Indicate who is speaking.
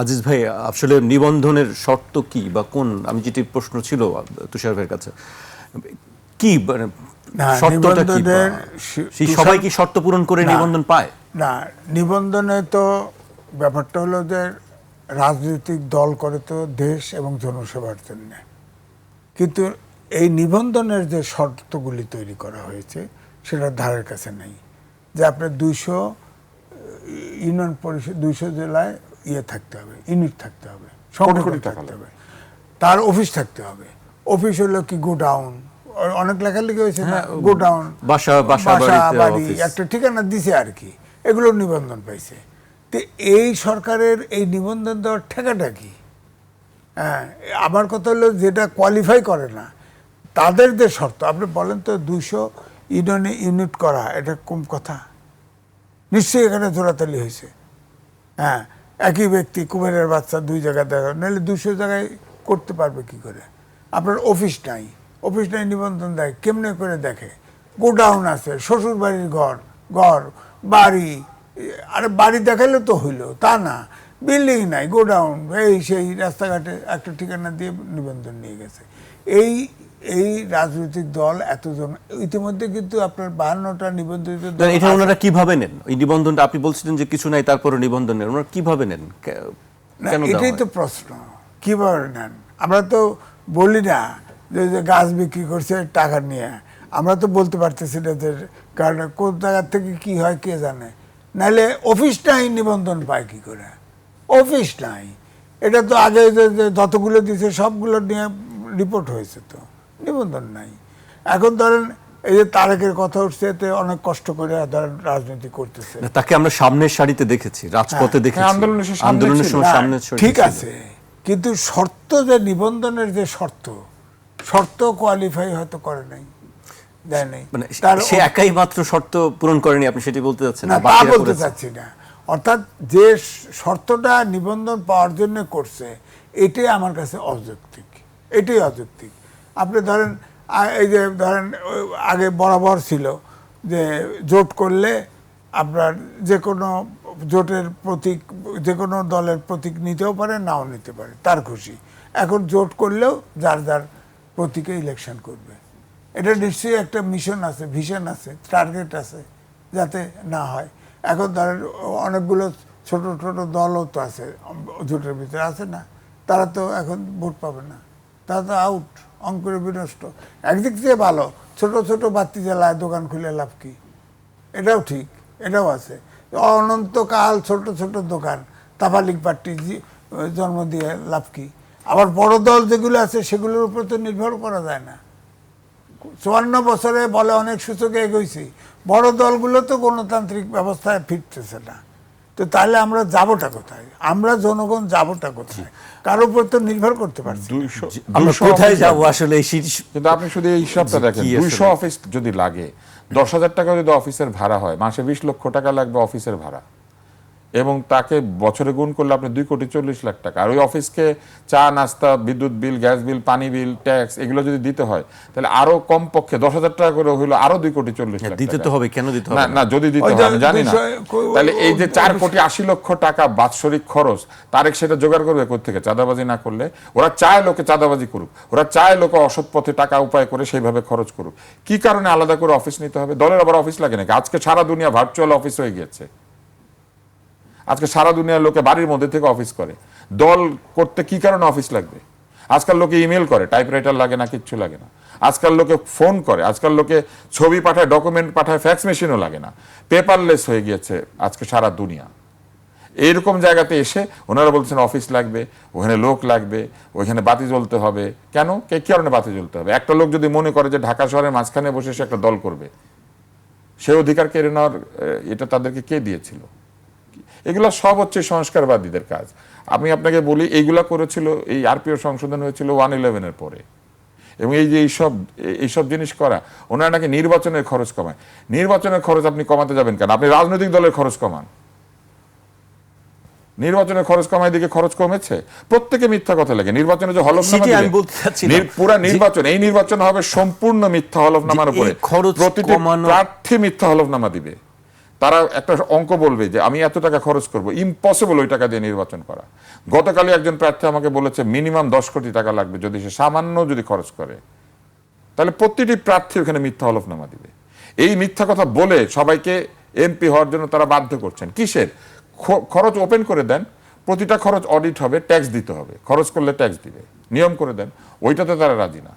Speaker 1: আজিজ ভাই আসলে নিবন্ধনের শর্ত কি বা কোন? আমি যেটি প্রশ্ন ছিল তুষার ভাইয়ের কাছে। কি মানে শর্তটা কি সেই সবাই কি শর্ত পূরণ করে নিবন্ধন পায়?
Speaker 2: না নিবন্ধনে তো ব্যাপারটা হলো যে রাজনৈতিক দল করে তো দেশ এবং জনসেবার জন্য। কিন্তু এই নিবন্ধনের যে শর্তগুলি তৈরি করা হয়েছে সেটা ধারের কাছে নেই। যে আপনার দুইশো ইউনিয়ন পরিষদ দুইশো জেলায় ইয়ে থাকতে হবে ইউনিট থাকতে হবে সংগঠন থাকতে হবে। তার অফিস থাকতে হবে। অফিস হলো কি গোডাউন অনেক লেখালেখি হয়েছে না? গোডাউন
Speaker 1: বাসা- বাসা
Speaker 2: বাড়ি একটা ঠিকানা দিছে আর কি। এগুলো নিবন্ধন পাইছে। তো এই সরকারের এই নিবন্ধন দেওয়ার ঠেকাটা কি? হ্যাঁ আমার কথা হলো যেটা কোয়ালিফাই করে না তাদের যে শর্ত আপনি বলেন তো দুশো ইউনিয়নে ইউনিট করা এটা কম কথা? নিশ্চয়ই এখানে জোড়াতালি হয়েছে। হ্যাঁ একই ব্যক্তি কুবেরের বাচ্চা দুই জায়গায় দেখা নাহলে দুশো জায়গায় করতে পারবে কি করে? আপনার অফিস নাই। অফিস নাই, নিবন্ধন দেয়। কেমনে করে দেখে? গোডাউন আছে শ্বশুর বাড়ির ঘর ঘর, বাড়ি। আরে বাড়ি দেখালে তো হইল, তা না। বিল্ডিং নাই, গোডাউন, এই সেই রাস্তাঘাটে একটা ঠিকানা দিয়ে নিবন্ধন নিয়ে গেছে। এই এই রাজনৈতিক দল এতজন ইতিমধ্যে কিন্তু আপনার বাহান্নটা নিবন্ধিত
Speaker 1: এটা ওনারা কীভাবে নেন? এই নিবন্ধনটা আপনি বলছিলেন যে কিছু নাই তারপরে নিবন্ধন নেন। ওনারা কীভাবে নেন?
Speaker 2: এটাই তো প্রশ্ন। কীভাবে নেন? আমরা তো বলি না যে যে গাছ বিক্রি করছে টাকা নিয়ে। আমরা তো বলতে পারতেছি না যে কারণ কোন জায়গার থেকে কি হয় কে জানে। নাহলে অফিস নাই নিবন্ধন পায় কি করে? অফিস নাই। এটা তো আগে যতগুলো দিছে সবগুলো নিয়ে রিপোর্ট হয়েছে তো। নিবন্ধন নাই। এখন ধরেন এই যে তারেকের কথা উঠছে এতে অনেক কষ্ট করে ধরেন রাজনীতি করতেছে।
Speaker 1: তাকে আমরা সামনের সারিতে দেখেছি রাজপথে দেখেছি।
Speaker 3: আন্দোলনের সামনে।
Speaker 1: সময়
Speaker 2: না,
Speaker 1: সামনের সারিতে
Speaker 2: ঠিক আছে। কিন্তু শর্ত যে নিবন্ধনের যে শর্ত শর্ত কোয়ালিফাই হয়তো করে নাই দেয় নাই।
Speaker 1: মানে সে একাই মাত্র শর্ত পূরণ করেনি আপনি সেটি বলতে চাচ্ছেন
Speaker 2: না তা বলতে চাচ্ছি না। অর্থাৎ যে শর্তটা নিবন্ধন পাওয়ার জন্য করছে এটাই আমার কাছে অযৌক্তিক। এটাই অযৌক্তিক। আপনি ধরেন এই যে ধরেন আগে বরাবর ছিল যে জোট করলে আপনার যে কোনো জোটের প্রতীক, যে কোনো দলের প্রতীক নিতেও পারে, নাও নিতে পারে, তার খুশি। এখন জোট করলেও যার যার প্রতীকে ইলেকশন করবে। এটা নিশ্চয়ই একটা মিশন আছে ভিশন আছে টার্গেট আছে, যাতে না হয়। এখন ধরেন, অনেকগুলো ছোট ছোট দলও তো আছে, জোটের ভিতরে আছে না, তারা তো এখন ভোট পাবে না। তারা তো আউট অঙ্কুরে বিনষ্ট। একদিক থেকে ভালো, ছোট ছোট বাতি জ্বালায় দোকান খুলে লাভ কি? এটাও ঠিক, এটাও আছে। অনন্তকাল ছোট ছোট দোকান তাফালিক পার্টি জন্ম দিয়ে লাভ কি? আবার বড় দল যেগুলো আছে, সেগুলোর উপর তো নির্ভর করা যায় না। চুয়ান্ন বছরে বলে অনেক সূচকে এগোইছি। বড় দলগুলো তো গণতান্ত্রিক ব্যবস্থায় ফিরতেছে না। তো তাহলে আমরা যাবোটা কোথায়? আমরা জনগণ যাবোটা কোথায়? কার উপর তো নির্ভর করতে পারছি
Speaker 1: আমরা কোথায় যাব আসলে এই শীর্ষ
Speaker 3: কিন্তু আপনি শুধু এই হিসাবটা দেখেন? দুইশো অফিস যদি লাগে দশ হাজার টাকা যদি অফিসের ভাড়া হয় মাসে বিশ লক্ষ টাকা লাগবে অফিসের ভাড়া। এবং তাকে বছরে গুণ করলে আপনি দুই কোটি চল্লিশ লাখ টাকা। আর ওই অফিসকে চা নাস্তা বিদ্যুৎ বিল গ্যাস বিল পানি বিল ট্যাক্স এগুলো যদি দিতে হয় তাহলে আরও কম পক্ষে দশ হাজার টাকা করে হইল আরও দুই কোটি চল্লিশ লাখ
Speaker 1: হ্যাঁ, দিতে তো হবে কেন দিতে হবে
Speaker 3: না যদি দিতে হয় আমি জানি না। তাহলে এই যে চার কোটি আশি লক্ষ টাকা বাৎসরিক খরচ তারেক সেটা জোগাড় করবে থেকে চাঁদাবাজি না করলে ওরা চায় লোকে চাঁদাবাজি করুক ওরা চায় লোকে অসৎ পথে টাকা উপায় করে সেইভাবে খরচ করুক। কি কারণে আলাদা করে অফিস নিতে হবে? দলের আবার অফিস লাগে নাকি? আজকে সারা দুনিয়া ভার্চুয়াল অফিস হয়ে গিয়েছে। আজকে সারা দুনিয়ার লোকে বাড়ির মধ্যে থেকে অফিস করে। দল করতে কি কারণে অফিস লাগবে? আজকাল লোকে ইমেল করে, টাইপরাইটার লাগে না, কিচ্ছু লাগে না। আজকাল লোকে ফোন করে, আজকাল লোকে ছবি পাঠায়, ডকুমেন্ট পাঠায়, ফ্যাক্স মেশিনও লাগে না। পেপারলেস হয়ে গিয়েছে আজকে সারা দুনিয়া। এইরকম জায়গাতে এসে ওনারা বলছেন, অফিস লাগবে, ওখানে লোক লাগবে ওইখানে বাতি জ্বলতে হবে। কেন? কে কারণে বাতি জ্বলতে হবে? একটা লোক যদি মনে করে যে ঢাকা শহরের মাঝখানে বসে সে একটা দল করবে, সে অধিকার কেড়ে নেওয়ার এটা তাদেরকে কে দিয়েছিল? এগুলো সব হচ্ছে সংস্কারবাদীদের কাজ। আমি আপনাকে বলি এইগুলা করেছিল এই আরপিও সংশোধন হয়েছিল ওয়ান ইলেভেনের পরে। এবং এই যে এইসব এইসব জিনিস করা ওনারা নাকি নির্বাচনের খরচ কমায়। নির্বাচনের খরচ আপনি কমাতে যাবেন কেন? আপনি রাজনৈতিক দলের খরচ কমান। নির্বাচনের খরচ কমায় দিকে খরচ কমেছে। প্রত্যেকে মিথ্যা কথা লাগে নির্বাচনে যে হলফনামা
Speaker 1: আমি বলতে চাচ্ছিলাম।
Speaker 3: পুরা নির্বাচন এই নির্বাচন হবে সম্পূর্ণ মিথ্যা হলফনামার উপরে। প্রতিটি প্রার্থী মিথ্যা হলফনামা দিবে। তারা একটা অঙ্ক বলবে যে আমি এত টাকা খরচ করব ইম্পসিবল ওই টাকা দিয়ে নির্বাচন করা। গতকালই একজন প্রার্থী আমাকে বলেছে মিনিমাম দশ কোটি টাকা লাগবে যদি সে সামান্য যদি খরচ করে। তাহলে প্রতিটি প্রার্থী ওখানে মিথ্যা হলফনামা দিবে। এই মিথ্যা কথা বলে সবাইকে এমপি হওয়ার জন্য তারা বাধ্য করছেন। কিসের? খরচ ওপেন করে দেন, প্রতিটা খরচ অডিট হবে ট্যাক্স দিতে হবে। খরচ করলে ট্যাক্স দিবে। নিয়ম করে দেন, ওইটাতে তারা রাজি না।